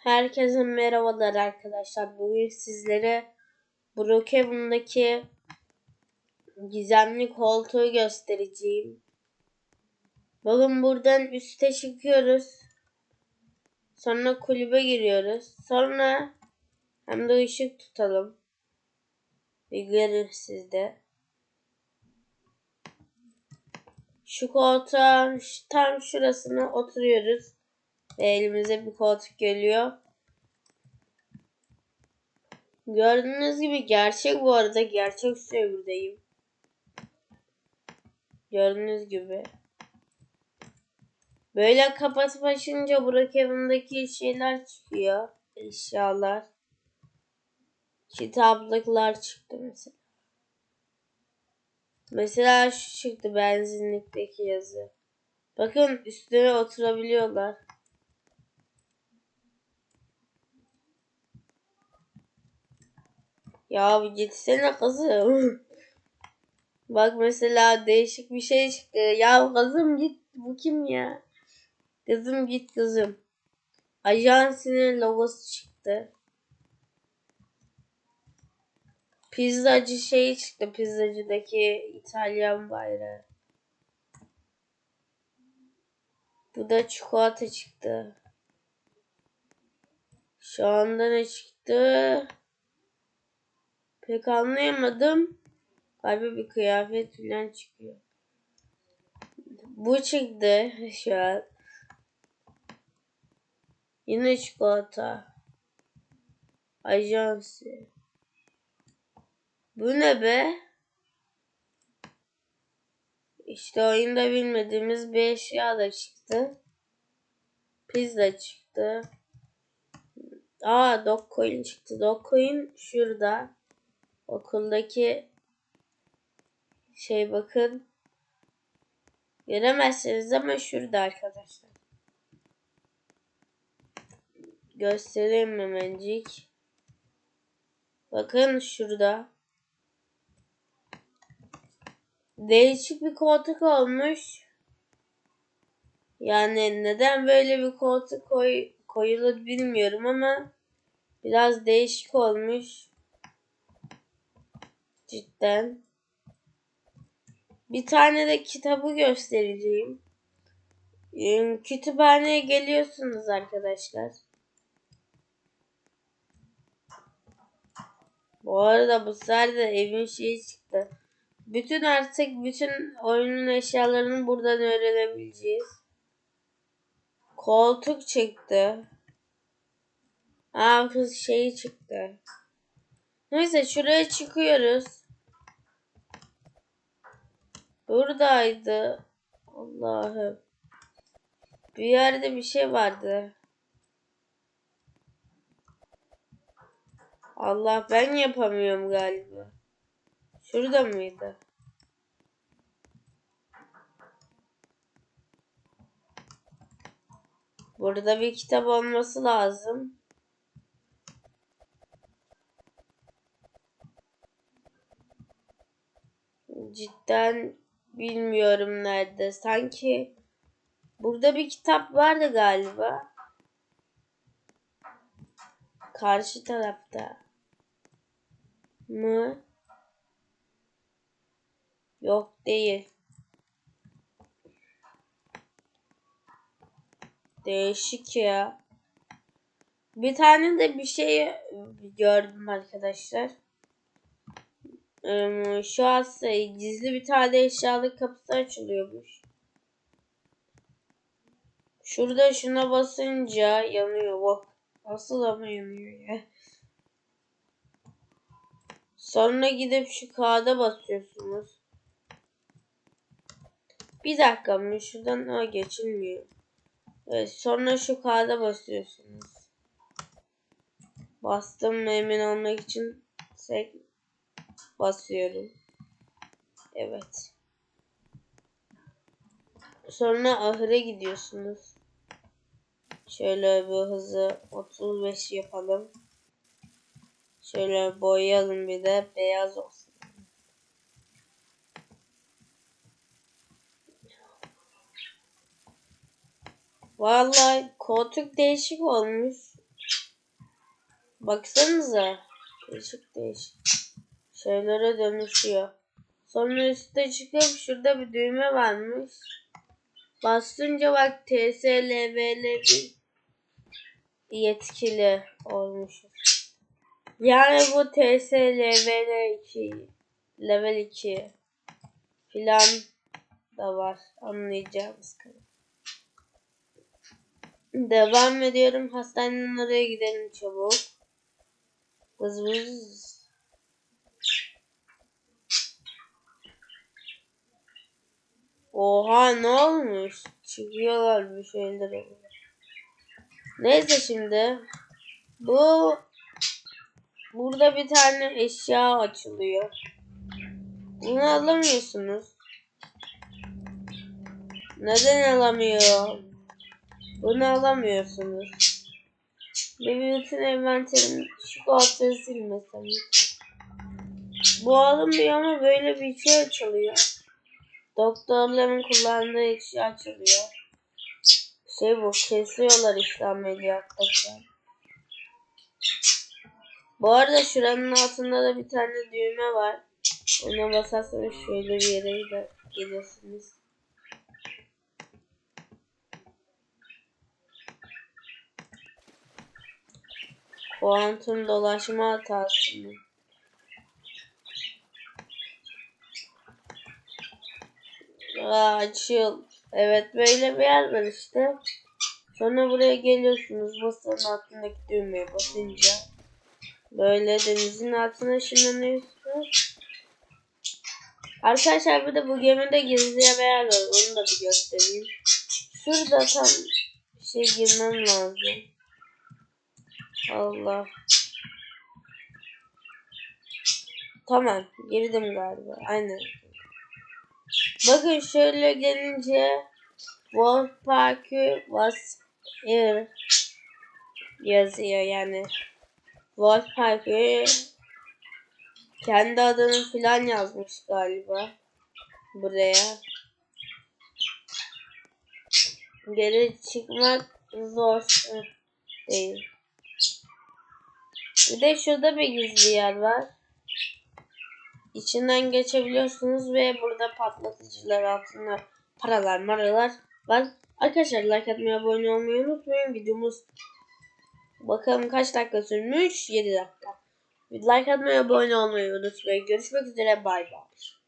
Herkese merhabalar arkadaşlar. Bugün sizlere Brookhaven'daki gizemli koltuğu göstereceğim. Bakın buradan üste çıkıyoruz. Sonra kulübe giriyoruz. Sonra hem de ışık tutalım. Bir görün sizde. Şu koltuğun tam şurasına oturuyoruz. Ve elimize bir koltuk geliyor. Gördüğünüz gibi gerçek bu arada. Gerçek serverdayım. Gördüğünüz gibi. Böyle kapatıp açınca Brookhaven'daki şeyler çıkıyor. Eşyalar. Kitaplıklar çıktı mesela. Mesela şu çıktı benzinlikteki yazı. Bakın üstüne oturabiliyorlar. Ya gitsene kızım. Bak mesela değişik bir şey çıktı. Ya kızım git. Bu kim ya? Kızım git kızım. Ajansinin logosu çıktı. Pizzacı şey çıktı. Pizzacıdaki İtalyan bayrağı. Bu da çikolata çıktı. Şu anda ne çıktı? Pek anlayamadım. Galiba bir kıyafet falan çıkıyor. Bu çıktı şu an. Yine çikolata. Ajansı. Bu ne be? İşte oyunda bilmediğimiz bir eşya da çıktı. Pizza çıktı. Aa Dogcoin çıktı. Dogcoin şurada. Okuldaki şey bakın. Göremezsiniz ama şurada arkadaşlar. Göstereyim hemencik. Bakın şurada. Değişik bir koltuk olmuş. Yani neden böyle bir koltuk koy, koyulur bilmiyorum ama biraz değişik olmuş. Cidden. Bir tane de kitabı göstereceğim. Kütüphaneye geliyorsunuz arkadaşlar. Bu arada bu sefer de evin şeyi çıktı. Bütün artık bütün oyunun eşyalarını buradan öğrenebileceğiz. Koltuk çıktı. Aa kız şeyi çıktı. Neyse şuraya çıkıyoruz. Buradaydı. Allah'ım. Bir yerde bir şey vardı. Allah ben yapamıyorum galiba. Şurada mıydı? Burada bir kitap olması lazım. Cidden bilmiyorum nerede. Sanki burada bir kitap vardı galiba. Karşı tarafta mı? Yok değil. Değişik ya. Bir tane de bir şey gördüm arkadaşlar. Şu an gizli bir tane eşyalık kapısı açılıyormuş. Şurada şuna basınca yanıyor. Bak. Nasıl ama yanıyor ya. Sonra gidip şu kağıda basıyorsunuz. Bir dakika mı? Şuradan o geçilmiyor. Evet, sonra şu kağıda basıyorsunuz. Bastım emin olmak için sek basıyorum. Evet. Sonra ahıra gidiyorsunuz. Şöyle bir hızı 35 yapalım. Şöyle boyayalım bir de beyaz olsun. Vallahi koltuk değişik olmuş. Baksanıza. Değişik değişik. Şeylere dönüşüyor. Sonra üstte çıkıp şurada bir düğme varmış. Bastınca bak TSLVL bir yetkili olmuşuz. Yani bu TSLVL 2 level 2 filan da var anlayacağımız kadar. Devam ediyorum. Hastanenin oraya gidelim çabuk. Vız vız. Oha ne olmuş? Çıkıyorlar bir şeyler. Neyse şimdi. Bu burada bir tane eşya açılıyor. Bunu alamıyorsunuz. Neden alamıyorum? Bunu alamıyorsunuz. Benim bütün envanterim koltuğu silmesem. Bu alınmıyor ama böyle bir şey açılıyor. Doktorların kullandığı eşya açılıyor. Şey bu kesiyorlar işte ameliyattakiler. Bu arada şuranın altında da bir tane düğme var. Ona basarsanız şöyle bir yere gelirsiniz. Kuantum dolaşma hatası mı? Açıl. Evet böyle bir yer var işte. Sonra buraya geliyorsunuz. Masanın altındaki düğmeye basınca. Böyle denizin altına ışınlanıyorsunuz. Arkadaşlar bir de bu gemide gizli bir yer var. Onu da bir göstereyim. Şurada tam şey girmem lazım. Allah. Tamam. Girdim galiba. Aynen. Bakın şöyle gelince Wolf Park'ı was here yazıyor yani. Wolf Park'ı kendi adını filan yazmış galiba buraya. Geri çıkmak zor değil. Bir de şurada bir gizli yer var. İçinden geçebiliyorsunuz ve burada patlatıcılar altında paralar maralar var. Arkadaşlar like atmayı abone olmayı unutmayın. Videomuz bakalım kaç dakika sürmüş? 7 dakika. Like atmayı abone olmayı unutmayın. Görüşmek üzere bay bay.